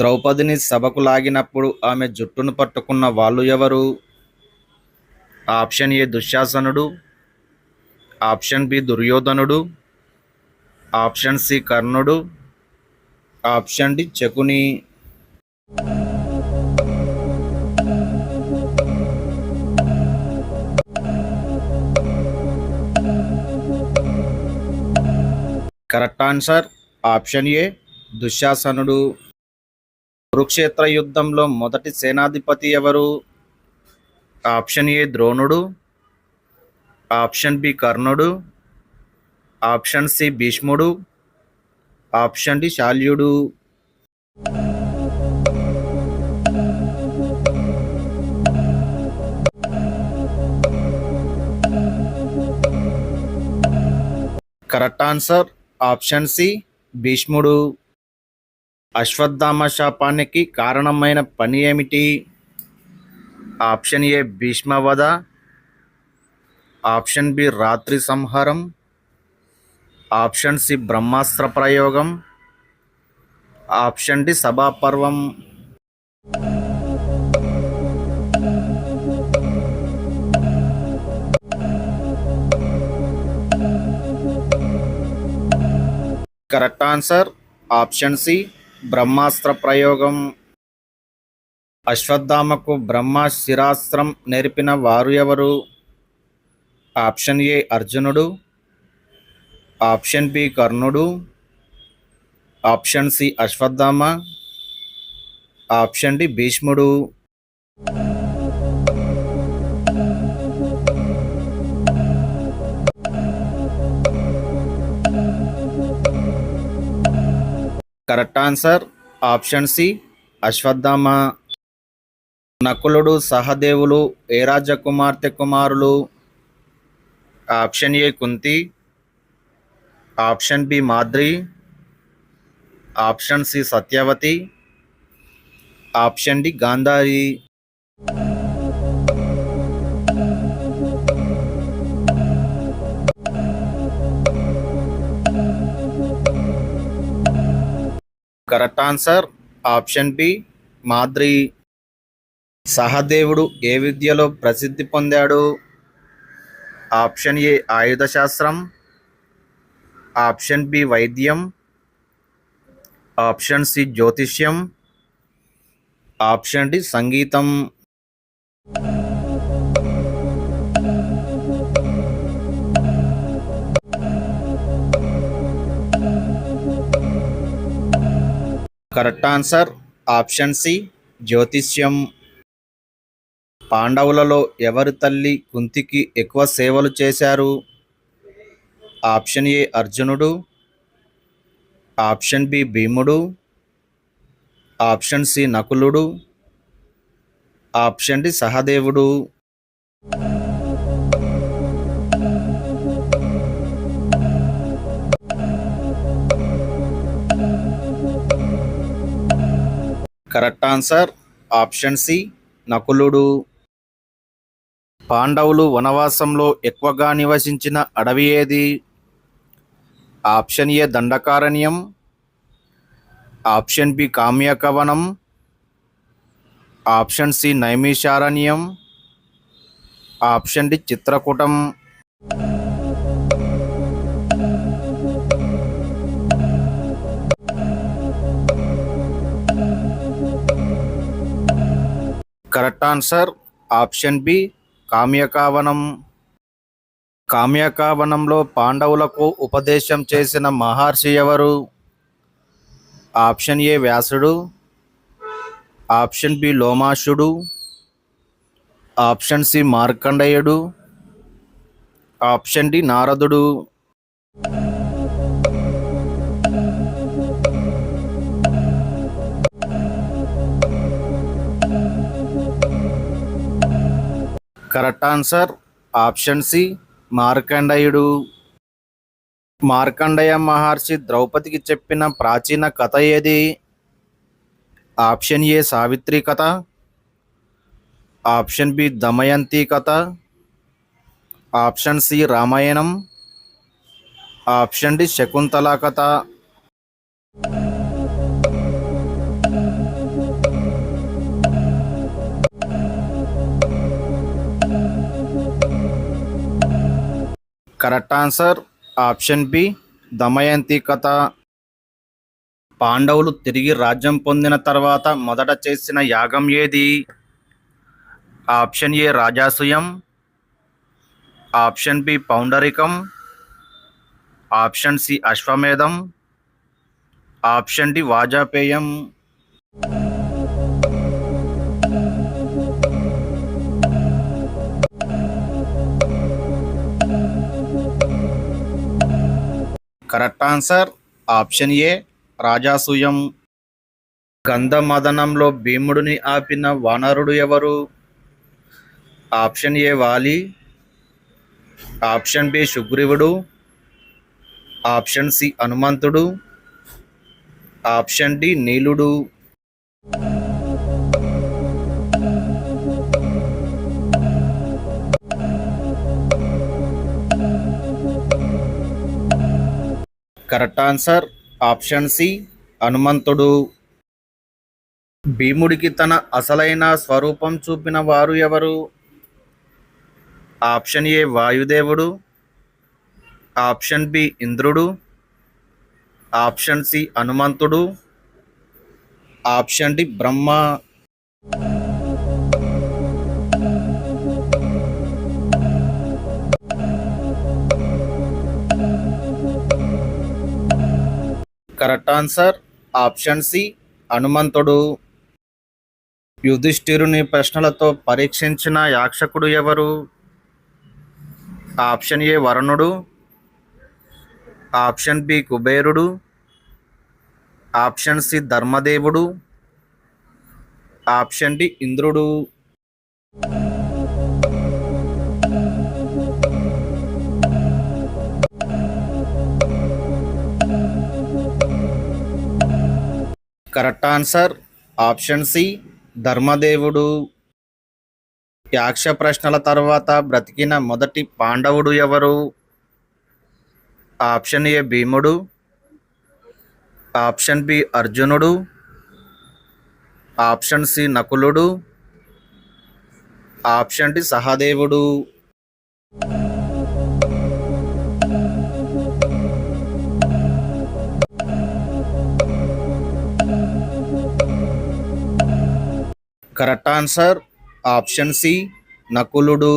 ద్రౌపదిని సభకు లాగినప్పుడు ఆమె జుట్టును పట్టుకున్న వాళ్ళు ఎవరు? ఆప్షన్ ఏ దుశ్శాసనుడు. ఆప్షన్ బి దుర్యోధనుడు. ఆప్షన్ సి కర్ణుడు. Option D Shakuni correct answer option A దుశ్శాసనుడు. కురుక్షేత్ర యుద్ధంలో మొదటి సేనాధిపతి ఎవరు? ఆప్షన్ ఏ ద్రోణుడు ఆప్షన్ బి కర్ణుడు ఆప్షన్ సి భీష్ముడు ఆప్షన్ డి శాల్యుడు. కరెక్ట్ ఆన్సర్ ఆప్షన్ సి భీష్ముడు. అశ్వత్థామ శాపానికి కారణమైన పని ఏమిటి? ఆప్షన్ ఏ భీష్మవధ ఆప్షన్ బి రాత్రి సంహారం. ఆప్షన్ సి బ్రహ్మాస్త్ర ప్రయోగం. Option D Sabhaparvam correct answer option C Brahmastra ప్రయోగం. అశ్వత్థామకు బ్రహ్మ శిరాస్త్రం నేర్పిన వారు ఎవరు? ఆప్షన్ ఏ అర్జునుడు. ఆప్షన్ బి కర్ణుడు. Option C Ashwatthama. Option D భీష్ముడు. Correct answer. Option C Ashwatthama. నకులుడు సహదేవులు ఏ రాజకుమార్తె కుమారులు? Option A Kunti. Option B Madri. Option C Satyavati. Option D Gandhari. Correct answer. Option B Madri. సహదేవుడు ఏ విద్యలో ప్రసిద్ధి పొందాడు? ఆప్షన్ ఏ ఆయుధ శాస్త్రం ఆప్షన్ బి వైద్యం. ఆప్షన్ సి జ్యోతిష్యం. ఆప్షన్ డి సంగీతం. Correct answer. ఆప్షన్ సి జ్యోతిష్యం. పాండవులలో ఎవరి తల్లి కుంతికి ఎక్కువ సేవలు చేశారు? ఆప్షన్ ఏ అర్జునుడు. ఆప్షన్ బి భీముడు. ఆప్షన్ సి నకులుడు. ఆప్షన్ డి సహదేవుడు. Correct answer. ఆప్షన్ సి నకులుడు. పాండవులు వనవాసంలో ఎక్కువగా నివసించిన అడవి ఏది? ఆప్షన్ ఏ దండకారణ్యం. ఆప్షన్ బి కామ్యకవనం. ఆప్షన్ సి నైమిషారణ్యం. Option D Chitrakoot. Correct answer. Option B కామ్యకావనం. కామ్యకావనంలో పాండవులకు ఉపదేశం చేసిన మహర్షి ఎవరు? ఆప్షన్ ఏ వ్యాసుడు. ఆప్షన్ బి లోమాశుడు ఆప్షన్ సి మార్కండేయుడు. ఆప్షన్ డి నారదుడు. Correct answer. ఆప్షన్ సి మార్కండయుడు. మార్కండయ మహర్షి ద్రౌపదికి చెప్పిన ప్రాచీన కథ ఏది? ఆప్షన్ ఏ సావిత్రి కథ. ఆప్షన్ బి దమయంతి కథ. ఆప్షన్ సి రామాయణం. ఆప్షన్ డి శకుంతల కథ. Correct answer. Option B Damayanti కథ పాండవులు తిరిగి రాజ్యం పొందిన తర్వాత మొదట చేసిన యాగం ఏది? ఆప్షన్ ఏ రాజాసుయం. ఆప్షన్ బి పౌండరికం. ఆప్షన్ సి అశ్వమేధం. ఆప్షన్ డి వాజపేయం. కరెక్ట్ ఆన్సర్ ఆప్షన్ ఏ రాజాసూయం గంధమదనంలో భీముడిని ఆపిన వానరుడు ఎవరు? Option A Vali. Option B సుగ్రీవుడు. ఆప్షన్ సి హనుమంతుడు. Option D నీలుడు. Correct answer. Option C హనుమంతుడు. భీముడికి తన అసలైన స్వరూపం చూపిన వారు ఎవరు? ఆప్షన్ ఏ వాయుదేవుడు. ఆప్షన్ బి ఇంద్రుడు. ఆప్షన్ సి హనుమంతుడు. Option D Brahma. Correct answer option C హనుమంతుడు. యుధిష్ఠిరుని ప్రశ్నలతో పరీక్షించిన యాక్షకుడు ఎవరు? ఆప్షన్ ఏ వరుణుడు. ఆప్షన్ బి కుబేరుడు. ఆప్షన్ సి ధర్మదేవుడు. ఆప్షన్ డి ఇంద్రుడు. Correct answer. ఆప్షన్ సి ధర్మదేవుడు. యాక్ష ప్రశ్నల తర్వాత బ్రతికిన మొదటి పాండవుడు ఎవరు? ఆప్షన్ ఏ భీముడు. ఆప్షన్ బి అర్జునుడు. ఆప్షన్ సి నకులుడు. ఆప్షన్ డి సహదేవుడు. కరెక్ట్ ఆన్సర్ ఆప్షన్ సి నకులుడు.